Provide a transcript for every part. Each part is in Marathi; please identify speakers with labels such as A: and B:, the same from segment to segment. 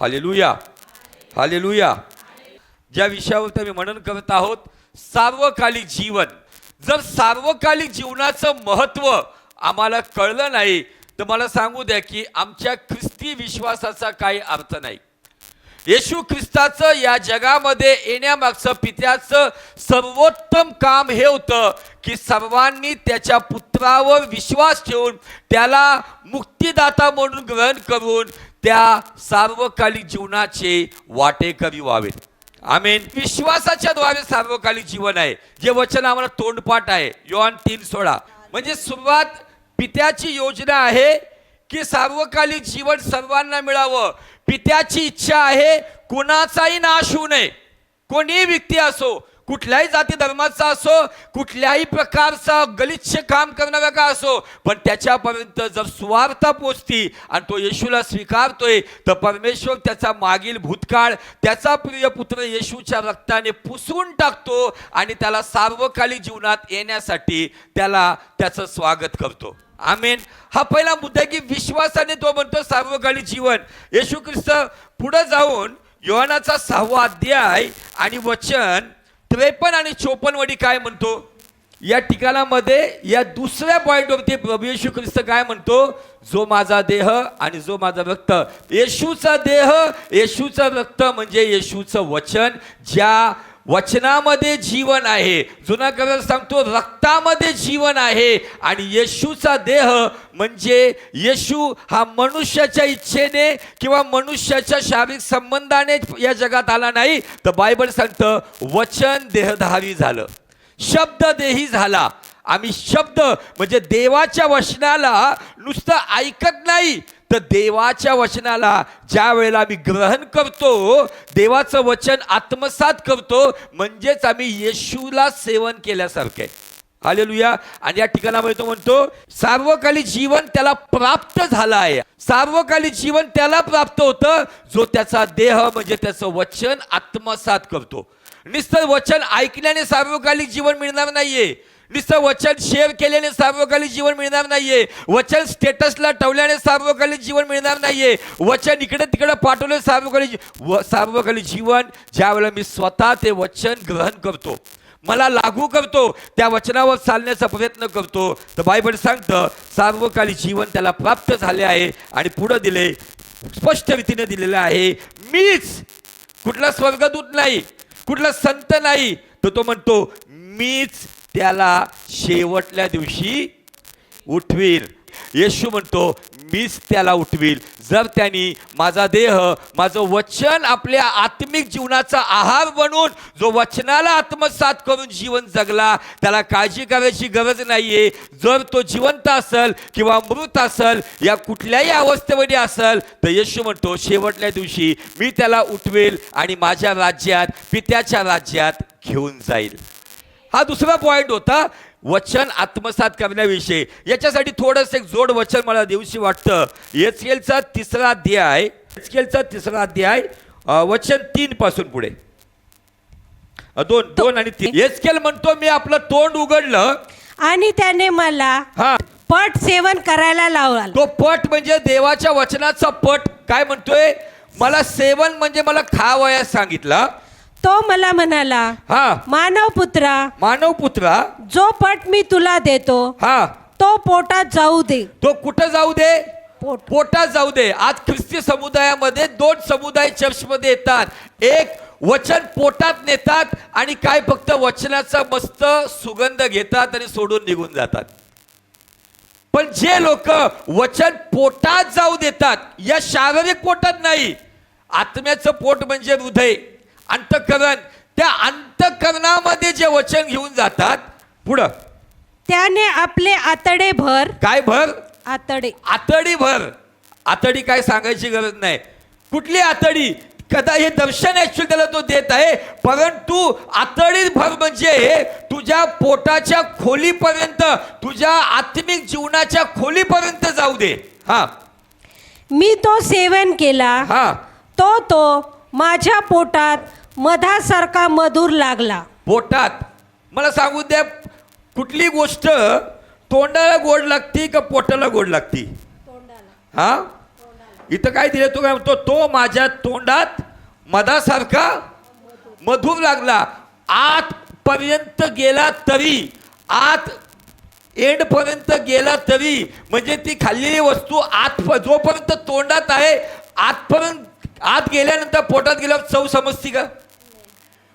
A: हालेलुया. हालेलुया. ज्या विषयावर मी मनन करत आहोत सार्वकालिक जीवन. जर सार्वकालिक जीवनाचं महत्त्व आम्हाला कळलं नाही तर मला सांगू द्या की आमच्या ख्रिस्ती विश्वासाचा काही अर्थ नाही. येशू ख्रिस्ताचं या जगामध्ये येण्यामागचं पित्याचं सर्वोत्तम काम हे होतं की सर्वांनी त्याच्या पुत्रावर विश्वास ठेवून त्याला मुक्तिदाता म्हणून ग्रहण करून त्या सार्वकालिक जीवनाचे वाटेकरी व्हावेत. आमेन. विश्वासाच्या द्वारे सार्वकालिक जीवन आहे. जे वचन आम्हाला तोंडपाठ आहे. योन तीन सोळा. म्हणजे सुरुवात पित्याची योजना आहे की सार्वकालिक जीवन सर्वांना मिळावं. पित्याची इच्छा आहे कुणाचाही नाश होऊ नये. कोणीही व्यक्ती असो कुठल्याही जाती धर्माचा असो कुठल्याही प्रकारचा गलिच्छ काम करणारा का असो पण त्याच्यापर्यंत जर स्वार्थ पोचती आणि तो येशूला स्वीकारतोय तर परमेश्वर त्याचा मागील भूतकाळ त्याचा प्रिय पुत्र येशूच्या रक्ताने पुसून टाकतो आणि त्याला सार्वकालिक जीवनात येण्यासाठी त्याला त्याचं स्वागत करतो. आमेन. हा पहिला मुद्दा आहे की विश्वासाने तो म्हणतो सार्वकालिक जीवन. येशू ख्रिस्त पुढे जाऊन योहानाचा सहावा अध्याय आणि वचन त्रेपन्न आणि चोपन्न वडी काय म्हणतो? या ठिकाणामध्ये या दुसऱ्या पॉईंटवरती प्रभू येशू ख्रिस्त काय म्हणतो? जो माझा देह आणि जो माझा रक्त. येशूचा देह येशूचं रक्त म्हणजे येशूचं वचन ज्या वचनामध्ये जीवन आहे. जुना करार सांगतो रक्तामध्ये जीवन आहे. आणि येशूचा देह म्हणजे येशू हा मनुष्याच्या इच्छेने किंवा मनुष्याच्या शारीरिक संबंधाने या जगात आला नाही. तर बायबल सांगतं वचन देहधारी झालं. शब्द देही झाला. आम्ही शब्द म्हणजे देवाच्या वचनाला नुसतं ऐकत नाही. तर देवाच्या वचनाला ज्या वेळेला आम्ही ग्रहण करतो देवाचं वचन आत्मसात करतो म्हणजेच आम्ही येशूला सेवन केल्यासारखं आहे. हालेलुया. आणि या ठिकाणामध्ये तो म्हणतो सार्वकालिक जीवन त्याला प्राप्त झालं आहे. सार्वकालिक जीवन त्याला प्राप्त होतं जो त्याचा देह म्हणजे त्याचं वचन आत्मसात करतो. निस्तर वचन ऐकल्याने सार्वकालिक जीवन मिळणार नाहीये. नुसतं वचन शेअर केल्याने सार्वकालिक जीवन मिळणार नाहीये. वचन स्टेटसला ठेवल्याने सार्वकालिक जीवन मिळणार नाहीये. वचन इकडे तिकडे पाठवले सार्वकालिक व सार्वकालिक जीवन ज्या वेळेला मी स्वतः ते वचन ग्रहण करतो. मला लागू करतो त्या वचनावर चालण्याचा प्रयत्न करतो. तर बायबल सांगतं सार्वकालिक जीवन त्याला प्राप्त झाले आहे आणि पुढं दिले स्पष्ट रीतीने दिलेलं आहे. मीच कुठला स्वर्गदूत नाही कुठला संत नाही. तर तो म्हणतो मीच त्याला शेवटल्या दिवशी उठवील. येशू म्हणतो मीच त्याला उठवील. जर त्यांनी माझा देह माझं वचन आपल्या आत्मिक जीवनाचा आहार बनून जो वचनाला आत्मसात करून जीवन जगला त्याला काळजी करायची गरज नाही आहे जर तो जिवंत असेल किंवा मृत असेल या कुठल्याही अवस्थेमध्ये असेल तर येशू म्हणतो शेवटल्या दिवशी मी त्याला उठवेल आणि माझ्या राज्यात पित्याच्या राज्यात घेऊन जाईल. हा दुसरा पॉइंट होता वचन आत्मसात करण्याविषयी. याच्यासाठी थोडंसं एक जोड वचन मला दिवशी वाटतं. एचकेलचा तिसरा अध्याय एचकेलचा तिसरा अध्याय वचन तीन पासून पुढे. दोन दोन आणि तीन. एचकेल म्हणतो मी आपलं तोंड उघडलं.
B: आणि त्याने मला
A: हा.
B: पट सेवन करायला लावला.
A: तो पट म्हणजे देवाच्या वचनाचा पट. काय म्हणतोय? मला सेवन म्हणजे मला खावयास सांगितला.
B: तो मला म्हणाला
A: हा.
B: मानव पुत्रा
A: मानव पुत्रा
B: जो पट मी तुला देतो
A: हा.
B: तो पोटात जाऊ दे.
A: तो कुठं जाऊ दे?
B: पोट.
A: पोटात जाऊ दे. आज ख्रिस्ती समुदायामध्ये दोन समुदाय चर्चमध्ये येतात. एक वचन पोटात नेतात आणि काय फक्त वचनाचा मस्त सुगंध घेतात आणि सोडून निघून जातात. पण जे लोक वचन पोटात जाऊ देतात या शारीरिक पोटात नाही आत्म्याचं पोट म्हणजे हृदय. अंतकरण. त्या अंतकरणामध्ये जे वचन घेऊन जातात पुढं.
B: त्याने आपले आतडे भर.
A: काय भर?
B: आतडे.
A: आतडी भर. आतडी काय सांगायची गरज नाही. कुठली आतडी? कदा हे दर्शन ऍक्च्युअली त्याला तो देत आहे परंतु आतडी भर म्हणजे तुझ्या पोटाच्या खोलीपर्यंत तुझ्या आत्मिक जीवनाच्या खोलीपर्यंत जाऊ दे. हा.
B: मी तो सेवन केला.
A: हा.
B: तो तो माझ्या पोटात मधासारखा मधुर लागला.
A: पोटात? मला सांगू द्या कुठली गोष्ट तोंडाला गोड लागती का पोटाला गोड लागती? हा? इथं काय दिलं तो? काय म्हणतो तो माझ्या तोंडात मधासारखा मधुर लागला. आत पर्यंत गेला तरी आत एंड पर्यंत गेला तरी म्हणजे ती खाल्लेली वस्तू आत जोपर्यंत तोंडात आहे आतपर्यंत आत गेल्यानंतर पोटात गेल्यावर चव समजती का?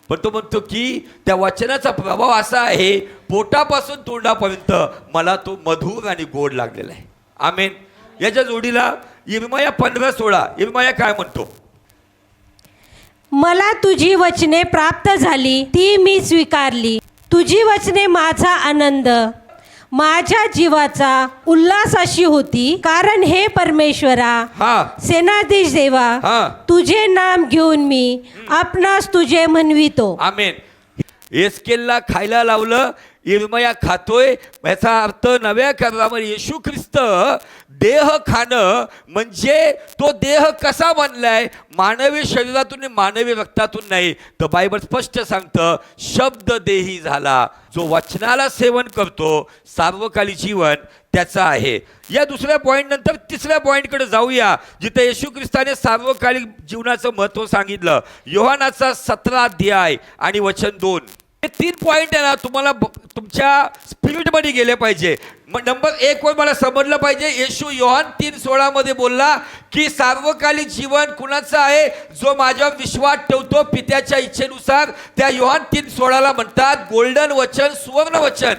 A: पण तो म्हणतो की त्या वचनाचा प्रभाव असा आहे पोटापासून तोंडापर्यंत मला तो मधुर आणि गोड लागलेला आहे. आमेन. याच्या जोडीला इरमया पंधरा सोळा. इरमया काय म्हणतो?
B: मला तुझी वचने प्राप्त झाली ती मी स्वीकारली. तुझी वचने माझा आनंद. माझ्या जीवाचा उल्हास अशी होती कारण हे परमेश्वरा
A: हा.
B: सेनाधीश देवा
A: हा.
B: तुझे नाम घेऊन मी आपणास तुझे म्हणवितो.
A: आमेन. एसकेलला खायला लावलं इरमया खातोय. याचा अर्थ नव्या करारामध्ये येशू ख्रिस्त देह खाणं म्हणजे तो देह कसा बनलाय? मानवी शरीरातून आणि मानवी रक्तातून नाही. तर बायबल स्पष्ट सांगतं शब्द देही झाला. जो वचनाला सेवन करतो सार्वकालिक जीवन त्याचा आहे. या दुसऱ्या पॉईंट नंतर तिसऱ्या पॉईंटकडे जाऊया जिथे येशू ख्रिस्ताने सार्वकालिक जीवनाचं महत्त्व सांगितलं. योहानाचा सतरा अध्याय आणि वचन दोन. हे तीन पॉईंट आहे ना तुम्हाला तुमच्या स्पिरिटमध्ये गेले पाहिजे. मग नंबर एक वर मला समजलं पाहिजे येशू योहान तीन सोळामध्ये बोलला की सार्वकालिक जीवन कुणाचं आहे? जो माझ्यावर विश्वास ठेवतो पित्याच्या इच्छेनुसार. त्या योहान तीन सोळाला म्हणतात गोल्डन वचन सुवर्ण वचन.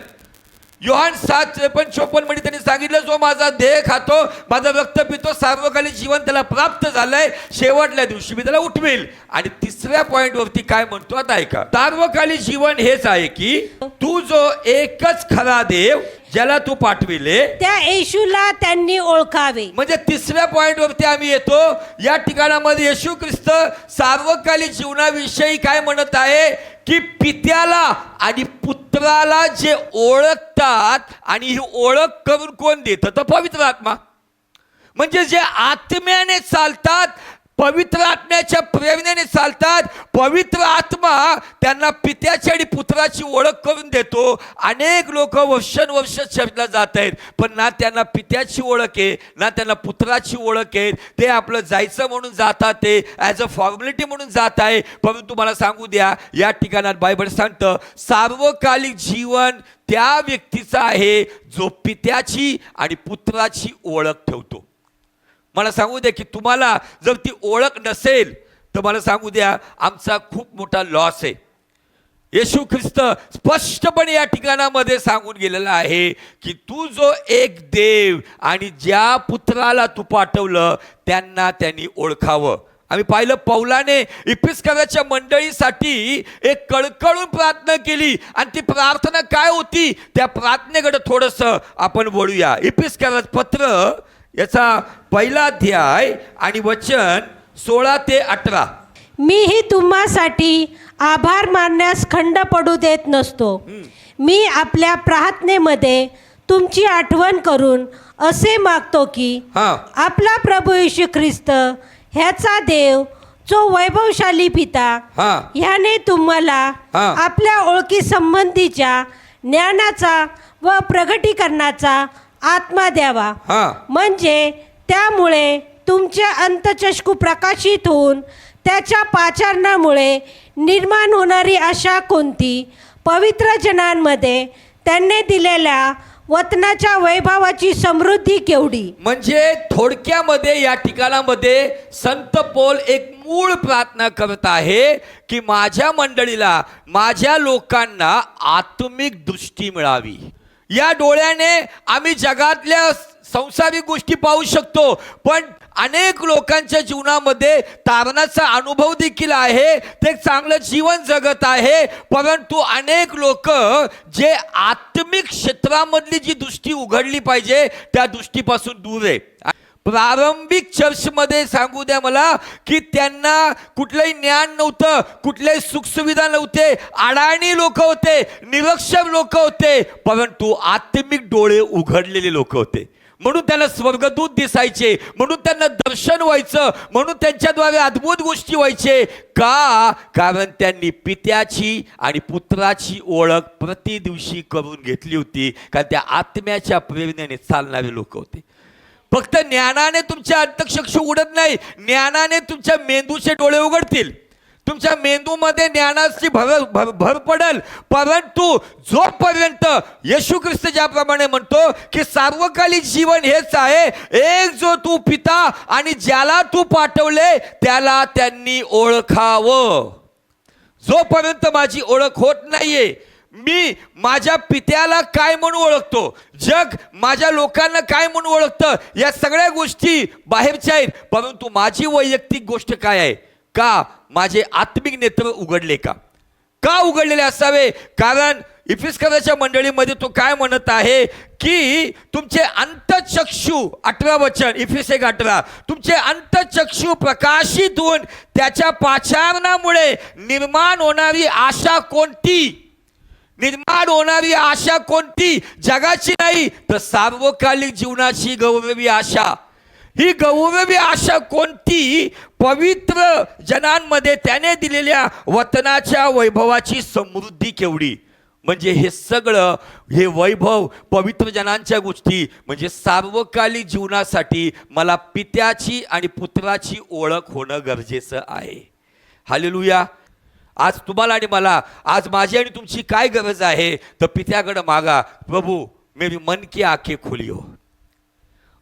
A: योहान सात त्रेपन्न चोपन्नमध्ये त्यांनी सांगितलं जो माझा देह खातो माझं रक्त पितो सार्वकालिक जीवन त्याला प्राप्त झालंय शेवटल्या दिवशी मी त्याला उठवेल. आणि तिसऱ्या पॉइंट वरती काय म्हणतो आता ऐका. सार्वकालिक जीवन हेच आहे की तू जो एकच खरा देव ज्याला तू पाठविले
B: त्या येशूला त्यांनी ओळखावे.
A: म्हणजे तिसऱ्या पॉइंट वरती आम्ही येतो. या ठिकाणामध्ये येशू ख्रिस्त सार्वकालिक जीवनाविषयी काय म्हणत आहे? की पित्याला आणि पुत्राला जे ओळखतात आणि ही ओळख करून कोण देतं? तर पवित्र आत्मा. म्हणजे जे आत्म्याने चालतात पवित्र आत्म्याच्या प्रेरणेने चालतात. पवित्र आत्मा त्यांना पित्याची आणि पुत्राची ओळख करून देतो. अनेक लोक वर्षानुवर्ष चर्चला जात आहेत. पण ना त्यांना पित्याची ओळख आहे ना त्यांना पुत्राची ओळख आहे. ते आपलं जायचं म्हणून जातात ते ॲज अ फॉर्मॅलिटी म्हणून जात आहे. परंतु मला सांगू द्या या ठिकाणात बायबल सांगतं सार्वकालिक जीवन त्या व्यक्तीचं आहे जो पित्याची आणि पुत्राची ओळख ठेवतो. मला सांगू द्या की तुम्हाला जर ती ओळख नसेल तर मला सांगू द्या आमचा खूप मोठा लॉस आहे. येशू ख्रिस्त स्पष्टपणे या ठिकाणामध्ये सांगून गेलेला आहे की तू जो एक देव आणि ज्या पुत्राला तू पाठवलं त्यांना त्यांनी ओळखावं. आम्ही पाहिलं पौलाने इपिस्कराच्या मंडळीसाठी एक कळकळून प्रार्थना केली आणि ती प्रार्थना काय होती? त्या प्रार्थनेकडे थोडंसं आपण वळूया. इपिस्करात पत्र याचा पहिला अध्याय आणि वचन सोळा ते अठरा.
B: मीही तुम्हासाठी आभार मानण्यास खंड पडू देत नसतो. मी आपल्या प्रार्थनेमध्ये तुमची आठवण करून असे मागतो की
A: हा.
B: आपला प्रभू येशू ख्रिस्त ह्याचा देव जो वैभवशाली पिता
A: हा.
B: ह्याने तुम्हाला
A: हा.
B: आपल्या ओळखी संबंधीच्या ज्ञानाचा व प्रगटीकरणाचा आत्मा द्यावा.
A: हा.
B: म्हणजे त्यामुळे तुमचे अंतचष्कू प्रकाशित होऊन त्याच्या पाचारणामुळे निर्माण होणारी आशा कोणती? पवित्र जनांमध्ये त्यांनी दिलेल्या वतनाच्या वैभवाची समृद्धी केवढी?
A: म्हणजे थोडक्यामध्ये या ठिकाणामध्ये संत पोल एक मूळ प्रार्थना करत आहे की माझ्या मंडळीला माझ्या लोकांना आत्मिक दृष्टी मिळावी. या डोळ्याने आम्ही जगातल्या संसारिक गोष्टी पाहू शकतो. पण अनेक लोकांच्या जीवनामध्ये तारणाचा अनुभव देखील आहे. ते चांगलं जीवन जगत आहे. परंतु अनेक लोक जे आत्मिक क्षेत्रामधली जी दृष्टी उघडली पाहिजे त्या दृष्टीपासून दूर आहे. प्रारंभिक चर्चमध्ये सांगू द्या मला की त्यांना कुठलंही ज्ञान नव्हतं कुठल्याही सुखसुविधा नव्हते अडाणी लोक होते निरक्षर लोक होते परंतु आत्मिक डोळे उघडलेले लोक होते. म्हणून त्यांना स्वर्गदूत दिसायचे म्हणून त्यांना दर्शन व्हायचं म्हणून त्यांच्याद्वारे अद्भुत गोष्टी व्हायचे. का? कारण त्यांनी पित्याची आणि पुत्राची ओळख प्रतिदिवशी करून घेतली होती. कारण त्या आत्म्याच्या प्रेरणेने चालणारे लोक होते. फक्त ज्ञानाने तुमच्या अंतक्षक्ष उघडत नाही ज्ञानाने तुमच्या मेंदूचे डोळे उघडतील. तुमच्या मेंदूमध्ये ज्ञानाची भर भर भर पडेल परंतु जोपर्यंत येशू ख्रिस्त ज्याप्रमाणे म्हणतो की सार्वकालिक जीवन हेच आहे एक जो तू पिता आणि ज्याला तू पाठवले त्याला त्यांनी ओळखावं. जोपर्यंत माझी ओळख होत नाहीये मी माझ्या पित्याला काय म्हणून ओळखतो? जग माझ्या लोकांना काय म्हणून ओळखतं? या सगळ्या गोष्टी बाहेरच्या आहेत. परंतु माझी वैयक्तिक गोष्ट काय आहे? का माझे आत्मिक नेत्र उघडले का? का उघडलेले असावे? कारण इफिस्कराच्या मंडळीमध्ये तो काय म्हणत आहे? की तुमचे अंतचक्षु अठरा वचन इफिस एक अठरा तुमचे अंतचक्षु प्रकाशित होऊन त्याच्या पाचारणामुळे निर्माण होणारी आशा कोणती? निर्माण होणारी आशा कोणती? जगाची नाही तर सार्वकालिक जीवनाची गौरवी आशा. ही गौरवी आशा कोणती? पवित्र जनांमध्ये त्याने दिलेल्या वतनाच्या वैभवाची समृद्धी केवढी? म्हणजे हे सगळं हे वैभव पवित्र जनांच्या गोष्टी म्हणजे सार्वकालिक जीवनासाठी मला पित्याची आणि पुत्राची ओळख होणं गरजेचं आहे. हालेलुया. आज तुम्हाला आणि मला आज माझी आणि तुमची काय गरज आहे? तर पित्याकडं मागा. प्रभू मेरी मन की आखे खोलियो.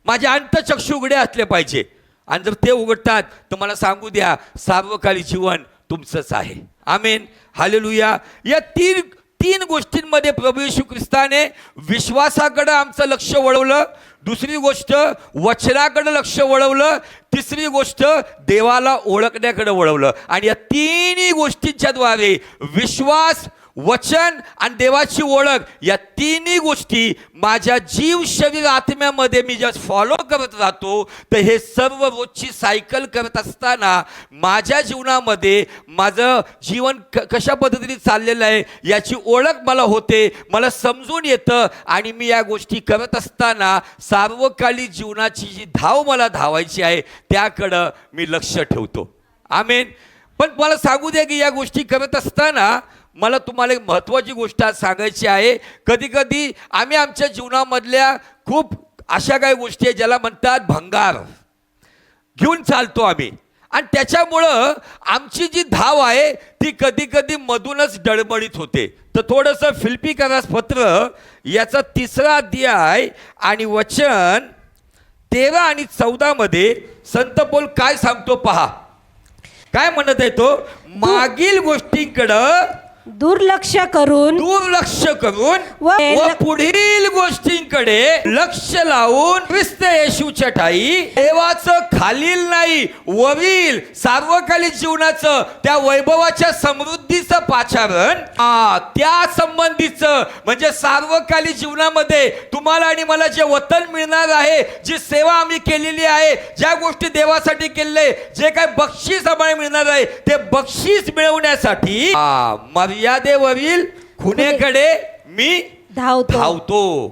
A: माझे अंतचक्षु उघडे असले पाहिजे. आणि जर ते उघडतात तर मला सांगू द्या सार्वकालिक जीवन तुमचंच आहे. आमेन. हालेलुया. या तीन तीन गोष्टींमध्ये प्रभू येशू ख्रिस्ताने विश्वासाकडं आमचं लक्ष वळवलं. दुसरी गोष्ट वचनाकडे लक्ष वळवलं तिसरी गोष्ट देवाला ओळखण्याकडे वळवलं. आणि या तिन्ही गोष्टींच्या विश्वास वचन आणि देवाची ओळख या तिन्ही गोष्टी माझ्या जीव शरीर आत्म्यामध्ये मी जस्ट फॉलो करत राहतो तर हे सर्व रोजची सायकल करत असताना माझ्या जीवनामध्ये माझं जीवन क कशा पद्धतीने चाललेलं आहे याची ओळख मला होते मला समजून येतं आणि मी या गोष्टी करत असताना सार्वकालिक जीवनाची जी धाव मला धावायची आहे त्याकडं मी लक्ष ठेवतो. आमेन. पण मला सांगू द्या की या गोष्टी करत असताना मला तुम्हाला एक महत्त्वाची गोष्ट आज सांगायची आहे. कधी कधी आम्ही आमच्या जीवनामधल्या खूप अशा काही गोष्टी आहेत ज्याला म्हणतात भंगार. घेऊन चालतो आम्ही. आणि त्याच्यामुळं आमची जी धाव आहे ती कधी कधी मधूनच डळमळीत होते. तर थोडंसं फिल्पी करास पत्र याचा तिसरा अध्याय आणि वचन तेरा आणि चौदामध्ये संत पोल काय सांगतो पहा. काय म्हणत आहे तो? मागील गोष्टींकडं
B: दुर्लक्ष करून
A: दुर्लक्ष करून
B: व-
A: व पुढील गोष्टींकडे लक्ष लावून ख्रिस्त येशूच्या ठाई देवाचं खालील नाही वरील सार्वकालिक जीवनाचं त्या वैभवाच्या समृद्धीचं पाचारण आ, त्या संबंधीचं. म्हणजे सार्वकालिक जीवनामध्ये तुम्हाला आणि मला जे वतन मिळणार आहे जी सेवा आम्ही केलेली आहे ज्या गोष्टी देवासाठी केले जे काय बक्षीस आम्हाला मिळणार आहे ते बक्षीस मिळवण्यासाठी मर्यादेवरील खुणेकडे मी
B: धावतो.
A: धावतो.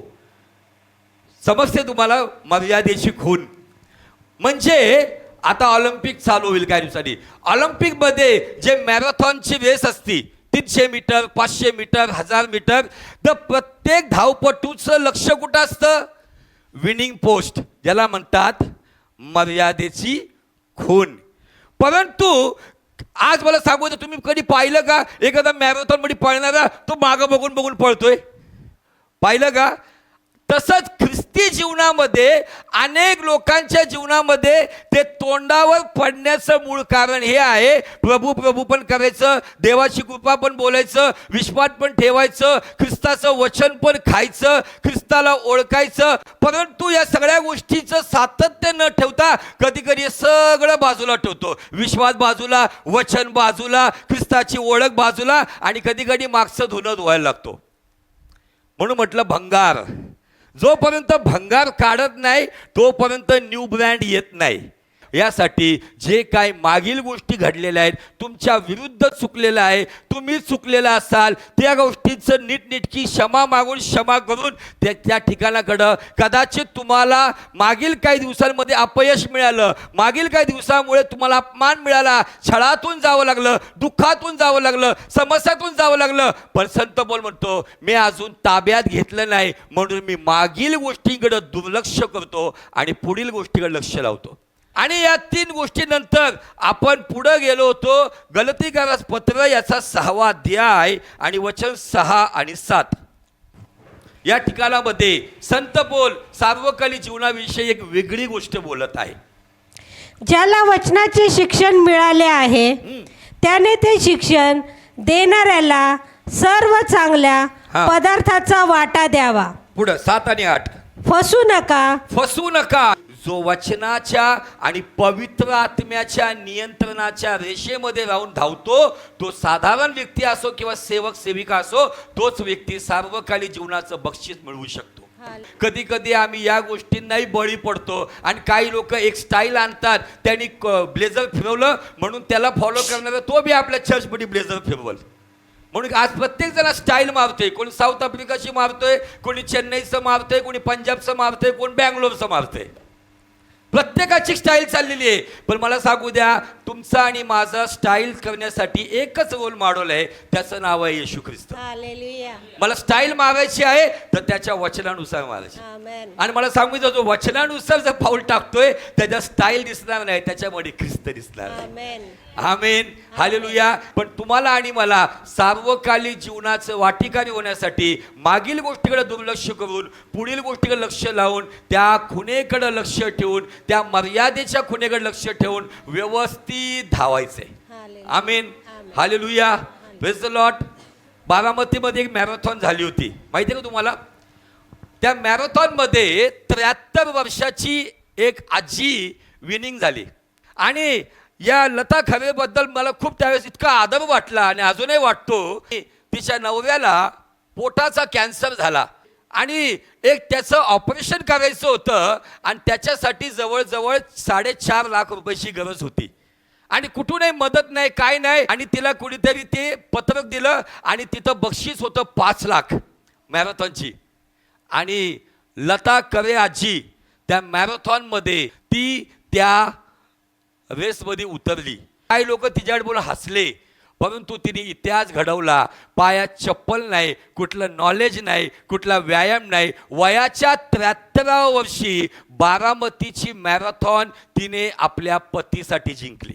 A: समजते तुम्हाला मर्यादेची खून? म्हणजे आता ऑलिम्पिक चालू होईल काही दिवसांनी. ऑलिम्पिकमध्ये जे मॅरेथॉनची रेस असती तीनशे मीटर पाचशे मीटर हजार मीटर तर प्रत्येक धावपटूचं लक्ष कुठं असतं? विनिंग पोस्ट ज्याला म्हणतात मर्यादेची खून. परंतु आज मला सांगू दे, तुम्ही कधी पाहिलं का? एखादा मॅरेथॉनमध्ये पळणारा तो मागं बघून बघून पळतोय? पाहिलं का? तसंच ख्रिस्ती जीवनामध्ये अनेक लोकांच्या जीवनामध्ये ते तोंडावर पडण्याचं मूळ कारण हे आहे. प्रभू प्रभू पण करायचं देवाची कृपा पण बोलायचं विश्वास पण ठेवायचं ख्रिस्ताचं वचन पण खायचं ख्रिस्ताला ओळखायचं. परंतु या सगळ्या गोष्टीचं सातत्य न ठेवता कधी कधी सगळं बाजूला ठेवतो. विश्वास बाजूला वचन बाजूला ख्रिस्ताची ओळख बाजूला आणि कधी कधी मागचं धुणं धुवायला लागतो. म्हणून म्हटलं भंगार. जोपर्यंत भंगार काढत नाही तोपर्यंत न्यू ब्रँड येत नाही. यासाठी जे काय मागील गोष्टी घडलेल्या आहेत तुमच्या विरुद्ध चुकलेलं आहे तुम्ही चुकलेला असाल त्या गोष्टींचं नीटनेटकी क्षमा मागून क्षमा करून त्या त्या ठिकाणाकडं कदाचित तुम्हाला मागील काही दिवसांमध्ये अपयश मिळालं मागील काही दिवसामुळे तुम्हाला अपमान मिळाला छळातून जावं लागलं दुःखातून जावं लागलं समस्यातून जावं लागलं. पण संत बोल म्हणतो मी अजून ताब्यात घेतलं नाही म्हणून मी मागील गोष्टींकडं दुर्लक्ष करतो आणि पुढील गोष्टीकडे लक्ष लावतो. आणि या तीन गोष्टीनंतर आपण पुढे गेलो होतो गलतीकारास पत्र याचा सहावा अध्याय आणि वचन सहा आणि सात. या ठिकाणामध्ये संत बोल सार्वकालिक जीवनाविषयी एक वेगळी गोष्ट बोलत आहे.
B: ज्याला वचनाचे शिक्षण मिळाले आहे त्याने ते शिक्षण देणाऱ्याला सर्व चांगल्या
A: हा.
B: पदार्थाचा वाटा द्यावा.
A: पुढं सात आणि आठ.
B: फसू नका.
A: फसू नका. जो वचनाच्या आणि पवित्र आत्म्याच्या नियंत्रणाच्या रेषेमध्ये राहून धावतो तो साधारण व्यक्ती असो किंवा सेवक सेविका असो तोच व्यक्ती सार्वकालिक जीवनाचं बक्षीस मिळवू शकतो. कधी कधी आम्ही या गोष्टींनाही बळी पडतो आणि काही लोक एक स्टाईल आणतात त्यांनी ब्लेझर फिरवलं म्हणून त्याला फॉलो करणारा तो बी आपल्या चर्चमध्ये ब्लेझर फिरवल. म्हणून आज प्रत्येक जण स्टाईल मारतोय. कोणी साऊथ आफ्रिकाची मारतोय कोणी चेन्नईचं मारतोय कोणी पंजाबचं मारतोय कोणी बँगलोरचं मारतोय. प्रत्येकाची स्टाईल चाललेली आहे. पण मला सांगू द्या तुमचा आणि माझा स्टाईल करण्यासाठी एकच रोल मॉडेल आहे त्याचं नाव आहे येशू ख्रिस्त. मला स्टाईल मारायची आहे तर त्याच्या वचनानुसार मारायची. आणि मला सांगू जो वचनानुसार जर पाऊल टाकतोय त्याच्या स्टाईल दिसणार नाही त्याच्यामध्ये ख्रिस्त दिसणार. आमेन हालेलुया पण तुम्हाला आणि मला सार्वकालिक जीवनाचं वाटिकारी होण्यासाठी मागील गोष्टीकडे दुर्लक्ष करून पुढील गोष्टीकडे लक्ष लावून त्या खुणेकडे लक्ष ठेवून त्या मर्यादेच्या खुणेकडे लक्ष ठेवून व्यवस्थित धावायचंय. आमेन. हालेलुया. द लॉट बारामतीमध्ये एक मॅरेथॉन झाली होती. माहिती आहे का तुम्हाला? त्या मॅरेथॉनमध्ये त्र्याहत्तर वर्षाची एक आजी विनिंग झाली. आणि या लता खरेबद्दल मला खूप त्यावेळेस इतका आदर वाटला आणि अजूनही वाटतो की तिच्या नवऱ्याला पोटाचा कॅन्सर झाला. आणि एक त्याचं ऑपरेशन करायचं होतं आणि त्याच्यासाठी जवळजवळ साडेचार लाख रुपयाची गरज होती. आणि कुठूनही मदत नाही काय नाही. आणि तिला कुणीतरी ते पत्रक दिलं आणि तिथं बक्षीस होतं पाच लाख मॅरेथॉनची. आणि लता करे आजी त्या मॅरेथॉनमध्ये ती त्या रेसमध्ये उतरली. काही लोक तिच्याकडे बोलून हसले परंतु तिने इतिहास घडवला. पायात चप्पल नाही कुठलं नॉलेज नाही कुठला व्यायाम नाही. वयाच्या त्र्याहत्तराव्या वर्षी बारामतीची मॅरेथॉन तिने आपल्या पतीसाठी जिंकली.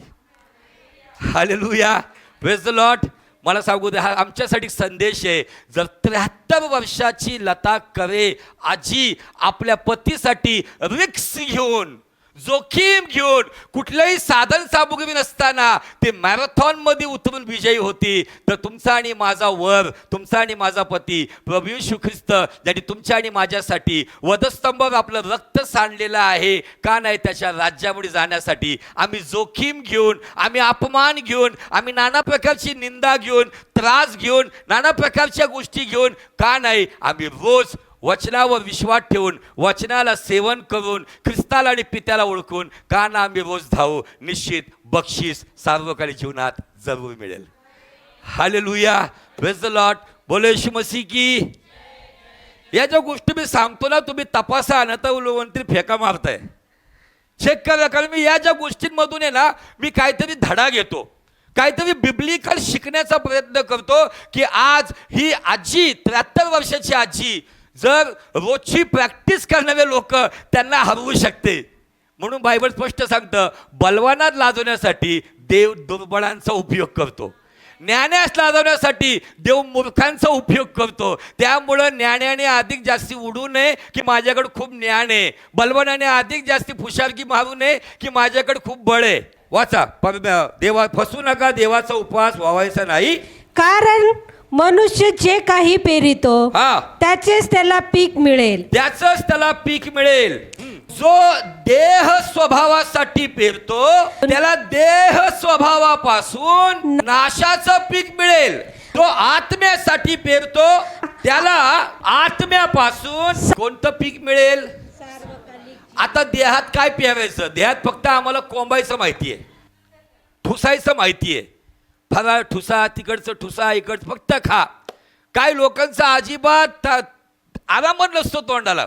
A: हालेलुया वेज द लॉट मला सांगू दे हा आमच्यासाठी संदेश आहे. जर त्र्याहत्तर वर्षाची लता करे आजी आपल्या पतीसाठी रिक्स घेऊन जोखीम घेऊन कुठलंही साधन सामुग्री नसताना ते मॅरेथॉनमध्ये उतरून विजयी होती. तर तुमचा आणि माझा वर तुमचा आणि माझा पती प्रभू शू ख्रिस्त ज्यांनी तुमच्या आणि माझ्यासाठी वधस्तंभावर आपलं रक्त सांडलेलं आहे का नाही त्याच्या राज्यामध्ये जाण्यासाठी. आम्ही जोखीम घेऊन आम्ही अपमान घेऊन आम्ही नाना प्रकारची निंदा घेऊन त्रास घेऊन नाना प्रकारच्या गोष्टी घेऊन का नाही आम्ही रोज वचनावर विश्वास ठेवून वचनाला सेवन करून ख्रिस्ताला आणि पित्याला ओळखून का ना आम्ही रोज धावू निश्चित बक्षीस सार्वकालिक जीवनात जरूर मिळेल. हालेलुया प्रेज लॉट बोलेश मसी की. या ज्या गोष्टी मी सांगतो ना तुम्ही तपासा ना तर उलवंती फेका मारताय. चेक करा कारण मी या ज्या गोष्टींमधून आहे ना मी काहीतरी धडा घेतो. काहीतरी बिब्लिकल शिकण्याचा प्रयत्न करतो की आज ही आजी त्र्याहत्तर वर्षाची आजी जर रोजची प्रॅक्टिस करणारे लोक त्यांना हरवू शकते. म्हणून बायबल स्पष्ट सांगतं बलवानात लाजवण्यासाठी देव दुर्बळांचा उपयोग करतो. ज्ञानास लाजवण्यासाठी देव मूर्खांचा उपयोग करतो. त्यामुळं ज्ञानाने अधिक जास्ती उडू नये की माझ्याकडे खूप ज्ञान आहे. बलवानाने अधिक जास्ती फुशारकी मारू नये की माझ्याकडे खूप बळ आहे. वाचा पर देवा फसू नका देवाचा उपवास व्हावायचा नाही.
B: कारण मनुष्य जे काही पेरितो
A: हा.
B: त्याचेच त्याला पीक मिळेल.
A: त्याच त्याला पीक मिळेल. जो देह स्वभावासाठी पेरतो त्याला देह स्वभावापासून नाशाचं पीक मिळेल. तो आत्म्यासाठी पेरतो त्याला आत्म्यापासून कोणतं पीक मिळेल? आता देहात काय प्यावायचं? देहात फक्त आम्हाला कोंबायचं माहिती आहे ठुसायचं माहिती ठुसा तिकडचं ठुसा इकडचं फक्त खा. काय लोकांचा अजिबात आरामच नसतो तोंडाला.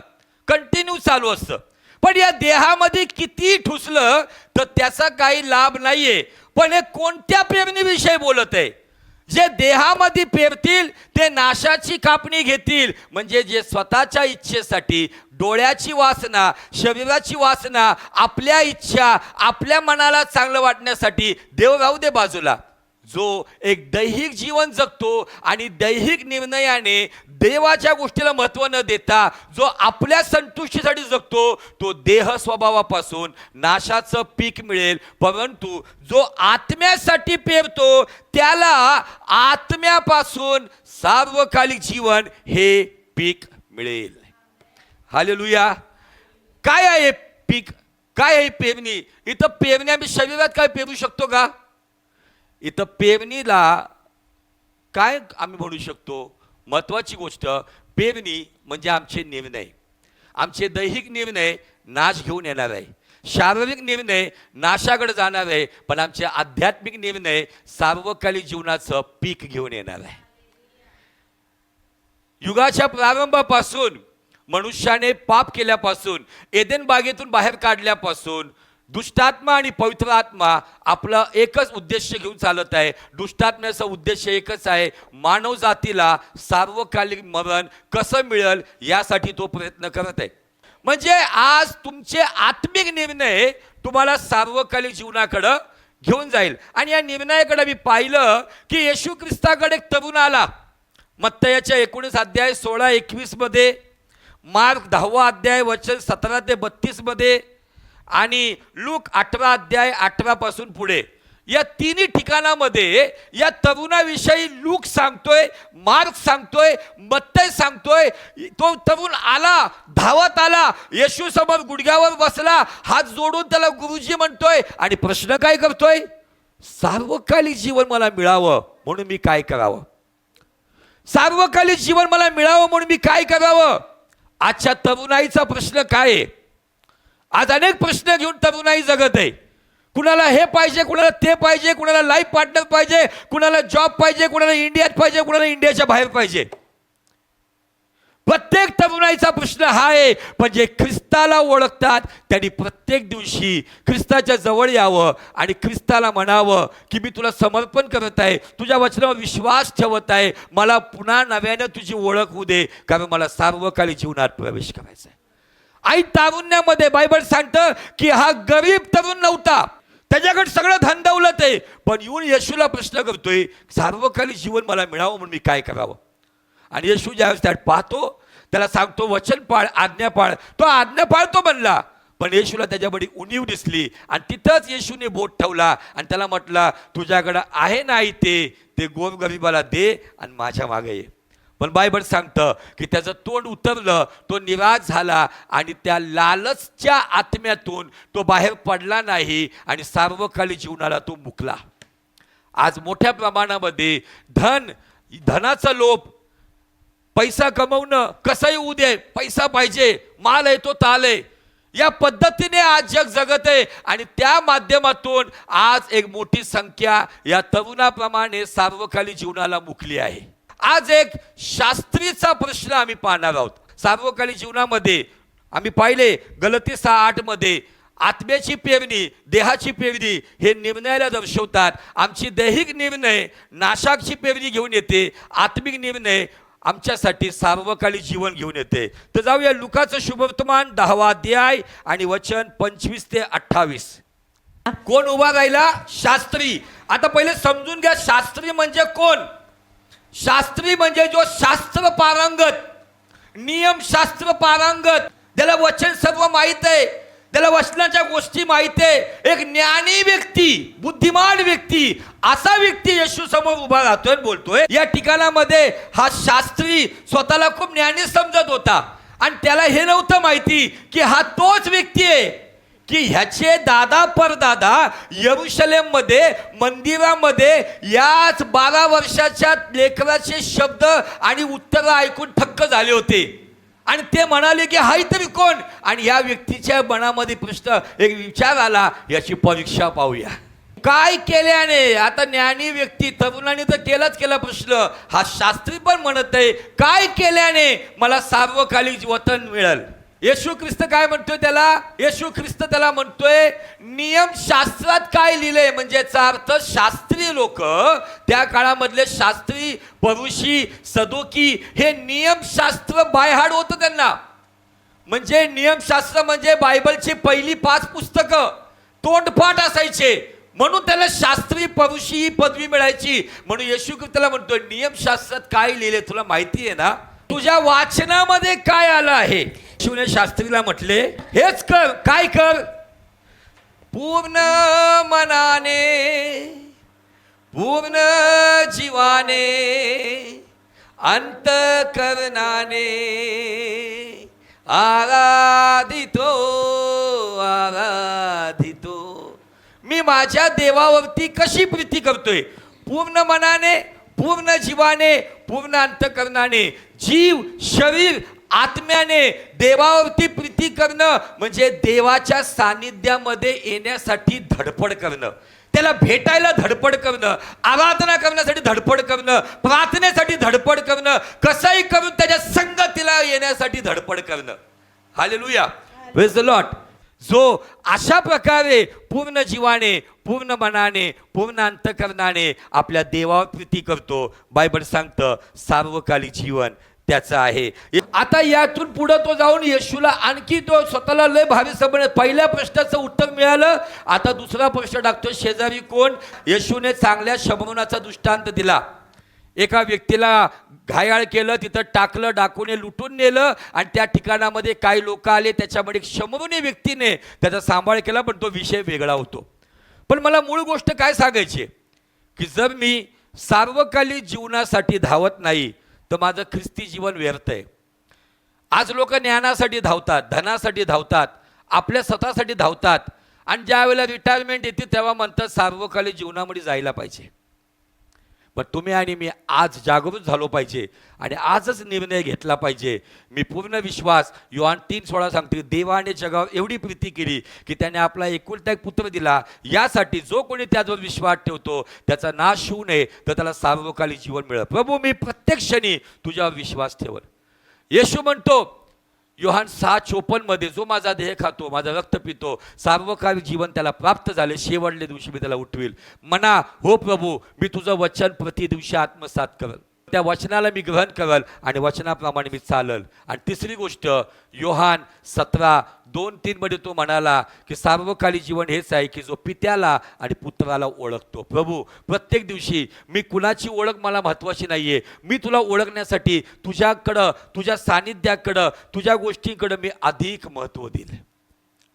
A: कंटिन्यू चालू असतं. पण या देहामध्ये किती ठुसलं तर त्याचा काही लाभ नाहीये. पण हे कोणत्या पेरणीविषयी बोलत आहे? जे देहामध्ये पेरतील ते नाशाची कापणी घेतील. म्हणजे जे स्वतःच्या इच्छेसाठी डोळ्याची वासना शरीराची वासना आपल्या इच्छा आपल्या मनाला चांगलं वाटण्यासाठी देव राहू दे बाजूला. जो एक दैहिक जीवन जगतो आणि दैहिक निर्णयाने देवाच्या गोष्टीला महत्त्व न देता जो आपल्या संतुष्टीसाठी जगतो तो देह स्वभावापासून नाशाचं पीक मिळेल. परंतु जो आत्म्यासाठी पेरतो त्याला आत्म्यापासून सार्वकालिक जीवन हे पीक मिळेल. हालेलुया. काय आहे पीक? काय आहे पेरणी? इथं पेरणी आम्ही शरीरात काय पेरू शकतो का? इथं पेरणीला काय आम्ही म्हणू शकतो? महत्त्वाची गोष्ट पेरणी म्हणजे आमचे निर्णय. आमचे दैहिक निर्णय नाश घेऊन येणार आहे. शारीरिक निर्णय नाशाकडे जाणार आहे पण आमचे आध्यात्मिक निर्णय सार्वकालिक जीवनाचं पीक घेऊन येणार आहे. युगाच्या प्रारंभापासून मनुष्याने पाप केल्यापासून एदेन बागेतून बाहेर काढल्यापासून दुष्टात्मा आणि पवित्र आत्मा आपला एकच उद्देश घेऊन चालत आहे. दुष्टात्म्याचा उद्देश एकच आहे. मानव जातीला सार्वकालिक मरण कसं मिळेल यासाठी तो प्रयत्न करत आहे. म्हणजे आज तुमचे आत्मिक निर्णय तुम्हाला सार्वकालिक जीवनाकडं घेऊन जाईल. आणि या निर्णयाकडे मी पाहिलं की येशू ख्रिस्ताकडे एक तरुण आला. मत्तयाच्या एकोणीस अध्याय सोळा एकवीसमध्ये मार्क दहावा अध्याय वचन सतरा ते बत्तीसमध्ये आणि लूक अठरा अध्याय अठरापासून पुढे. या तिन्ही ठिकाणामध्ये या तरुणाविषयी लूक सांगतोय मार्क सांगतोय मत्तय सांगतोय. तो तरुण आला धावत आला येशू समोर गुडघ्यावर बसला हात जोडून त्याला गुरुजी म्हणतोय आणि प्रश्न काय करतोय? सार्वकालिक जीवन मला मिळावं म्हणून मी काय करावं? सार्वकालिक जीवन मला मिळावं म्हणून मी काय करावं? आजच्या तरुणाईचा प्रश्न काय आहे? आज अनेक प्रश्न घेऊन तरुणाई जगत. आहे कुणाला हे पाहिजे कुणाला ते पाहिजे कुणाला लाईफ पार्टनर पाहिजे कुणाला जॉब पाहिजे कुणाला इंडियात पाहिजे कुणाला इंडियाच्या बाहेर पाहिजे. प्रत्येक तरुणाईचा प्रश्न हा आहे पण जे ख्रिस्ताला ओळखतात त्यांनी प्रत्येक दिवशी ख्रिस्ताच्या जवळ यावं आणि ख्रिस्ताला म्हणावं की मी तुला समर्पण करत आहे तुझ्या वचनावर विश्वास ठेवत आहे मला पुन्हा नव्यानं तुझी ओळख होऊ दे कारण मला सार्वकालिक जीवनात प्रवेश करायचा आहे. आई तारुण्यामध्ये बायबल सांगतं की हा गरीब तरुण नव्हता. त्याच्याकडे सगळं धन ते आहे. पण येऊन येशूला प्रश्न करतोय सार्वकालिक जीवन मला मिळावं म्हणून मी काय करावं? आणि येशू ज्यावेळेस त्यात पाहतो त्याला सांगतो वचन पाळ आज्ञा पाळ. तो आज्ञा पाळतो म्हणला. पण येशूला त्याच्यामध्ये उणीव दिसली आणि तिथंच येशूने बोट ठेवला आणि त्याला म्हटला तुझ्याकडं आहे नाही ते ते गोरगरिबाला दे आणि माझ्या मागे ये. पण बायबल सांगतं की त्याचं तोंड उतरलं तो निराश झाला आणि त्या लालचच्या आत्म्यातून तो बाहेर पडला नाही आणि सार्वकालिक जीवनाला तो मुकला. आज मोठ्या प्रमाणामध्ये धन धनाचा लोभ पैसा कमवणं कसंही होऊ दे पैसा पाहिजे माल आहे तो ताल आहे. या पद्धतीने आज जग जगत आहे आणि त्या माध्यमातून आज एक मोठी संख्या या तरुणाप्रमाणे सार्वकालिक जीवनाला मुकली आहे. आज एक शास्त्रीचा प्रश्न आम्ही पाहणार आहोत. सार्वकालिक जीवनामध्ये आम्ही पाहिले गलती सहा आठमध्ये आत्म्याची पेरणी देहाची पेरणी हे निर्णयाला दर्शवतात. आमची दैहिक निर्णय नाशाची पेरणी घेऊन येते. आत्मिक निर्णय आमच्यासाठी सार्वकालिक जीवन घेऊन येते. तर जाऊया लुकाचं शुभवर्तमान दहावा अध्याय आणि वचन पंचवीस ते अठ्ठावीस. कोण उभा राहिला? शास्त्री. आता पहिले समजून घ्या शास्त्री म्हणजे कोण? शास्त्री म्हणजे जो शास्त्र पारंगत नियमशास्त्र पारंगत. त्याला वचन सर्व माहीत आहे त्याला वचनाच्या गोष्टी माहीत आहे. एक ज्ञानी व्यक्ती बुद्धिमान व्यक्ती असा व्यक्ती येशू समोर उभा राहतोय बोलतोय. या ठिकाणामध्ये हा शास्त्री स्वतःला खूप ज्ञानी समजत होता. आणि त्याला हे नव्हतं माहिती की हा तोच व्यक्ती आहे. की ह्याचे दादा परदादा यरुशलेममध्ये मंदिरामध्ये याच बारा वर्षाच्या लेकराचे शब्द आणि उत्तरं ऐकून थक्क झाले होते. आणि ते म्हणाले की हाय तरी कोण? आणि या व्यक्तीच्या मनामध्ये प्रश्न एक विचार आला याची परीक्षा पाहूया. काय केल्याने? आता ज्ञानी व्यक्ती तरुणाने तर केलाच केला प्रश्न. हा शास्त्री पण म्हणत आहे काय केल्याने मला सार्वकालिक वतन मिळेल? येशू ख्रिस्त काय म्हणतोय त्याला? येशू ख्रिस्त त्याला म्हणतोय नियम शास्त्रात काय लिहिलंय? म्हणजे याचा अर्थ शास्त्रीय लोक त्या काळामधले शास्त्री परुषी सदोकी हे नियमशास्त्र बायहाड होतं त्यांना. म्हणजे नियमशास्त्र म्हणजे बायबलची पहिली पाच पुस्तकं. तोंडपाठ असायचे. म्हणून त्याला शास्त्री परुषी ही पदवी मिळायची. म्हणून येशू ख्रिस्त त्याला म्हणतोय नियमशास्त्रात काय लिहिले तुला माहिती आहे ना? तुझ्या वाचनामध्ये काय आलं आहे? शिवने शास्त्रीला म्हटले हेच कर काय कर? पूर्ण मनाने पूर्ण जीवाने अंतकरणाने आराधितो आराधितो. मी माझ्या देवावरती कशी प्रीती करतोय? पूर्ण मनाने पूर्ण जीवाने पूर्ण अंतकरणाने जीव शरीर आत्म्याने देवावरती प्रीती करणं म्हणजे देवाच्या सानिध्यामध्ये येण्यासाठी धडपड करणं. त्याला भेटायला धडपड करणं आराधना करण्यासाठी धडपड करणं प्रार्थनेसाठी धडपड करणं कसंही करून त्याच्या संगतीला येण्यासाठी धडपड करणं. हालेलुया वेज द जो अशा प्रकारे पूर्ण जीवाने पूर्ण मनाने पूर्ण अंतकरणाने आपल्या देवावर प्रीती करतो बायबल सांगतं सार्वकालिक जीवन. त्याचं आहे. आता यातून पुढं तो जाऊन येशूला आणखी तो स्वतःला लय भावी समज पहिल्या प्रश्नाचं उत्तर मिळालं. आता दुसरा प्रश्न टाकतो शेजारी कोण? येशूने चांगल्या शमवनाचा दृष्टांत दिला. एका व्यक्तीला घायाळ केलं तिथं टाकलं डाकूने लुटून नेलं आणि त्या ठिकाणामध्ये काही लोक आले. त्याच्यामध्ये एक व्यक्तीने त्याचा सांभाळ केला पण तो विषय वेगळा होतो. पण मला मूळ गोष्ट काय सांगायची की जर मी सार्वकालिक जीवनासाठी धावत नाही तर माझं ख्रिस्ती जीवन व्यर्थ आहे. आज लोक ज्ञानासाठी धावतात धनासाठी धावतात आपल्या स्वतःसाठी धावतात. आणि ज्या वेळेला रिटायरमेंट येते तेव्हा म्हणतात सार्वकालिक जीवनामध्ये जायला पाहिजे. पण तुम्ही आणि मी आज जागरूक झालो पाहिजे आणि आजच निर्णय घेतला पाहिजे. मी पूर्ण विश्वास युवान तीन सोळा सांगते देवाने जगावर एवढी प्रीती केली की त्याने आपला एकुलता एक पुत्र दिला. यासाठी जो कोणी त्याचवर विश्वास ठेवतो त्याचा नाश होऊ नये तर त्याला सार्वकालिक जीवन मिळेल. प्रभू मी प्रत्येक क्षणी तुझ्यावर विश्वास ठेवल. येशू म्हणतो योहान सहा चोपनमध्ये जो माझा देह खातो माझा रक्त पितो सार्वकालिक जीवन त्याला प्राप्त झाले शेवटल्या दिवशी मी त्याला उठवील. म्हणा हो प्रभू मी तुझं वचन प्रति दिवशी आत्मसात करेल त्या वचनाला मी ग्रहण करल आणि वचनाप्रमाणे मी चालल. आणि तिसरी गोष्ट योहान सतरा दोन तीनमध्ये तो म्हणाला की सार्वकाली जीवन हेच आहे की जो पित्याला आणि पुत्राला ओळखतो. प्रभू प्रत्येक दिवशी मी कुणाची ओळख मला महत्त्वाची नाही आहे मी तुला ओळखण्यासाठी तुझ्याकडं तुझ्या सानिध्याकडं तुझ्या गोष्टींकडं मी अधिक महत्त्व दिलं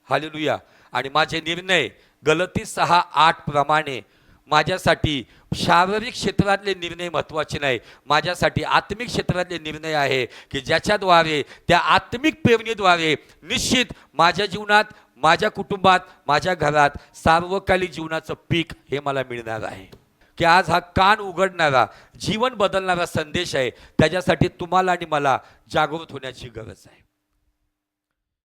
A: हालेलुया. आणि माझे निर्णय गलती सहा आठ प्रमाणे माझ्यासाठी शारीरिक क्षेत्रातले निर्णय महत्त्वाचे नाही. माझ्यासाठी आत्मिक क्षेत्रातले निर्णय आहे की ज्याच्याद्वारे त्या आत्मिक पेरणीद्वारे निश्चित माझ्या जीवनात माझ्या कुटुंबात माझ्या घरात सार्वकालिक जीवनाचं पीक हे मला मिळणार आहे. की आज हा कान उघडणारा जीवन बदलणारा संदेश आहे. त्याच्यासाठी तुम्हाला आणि मला जागृत होण्याची गरज आहे.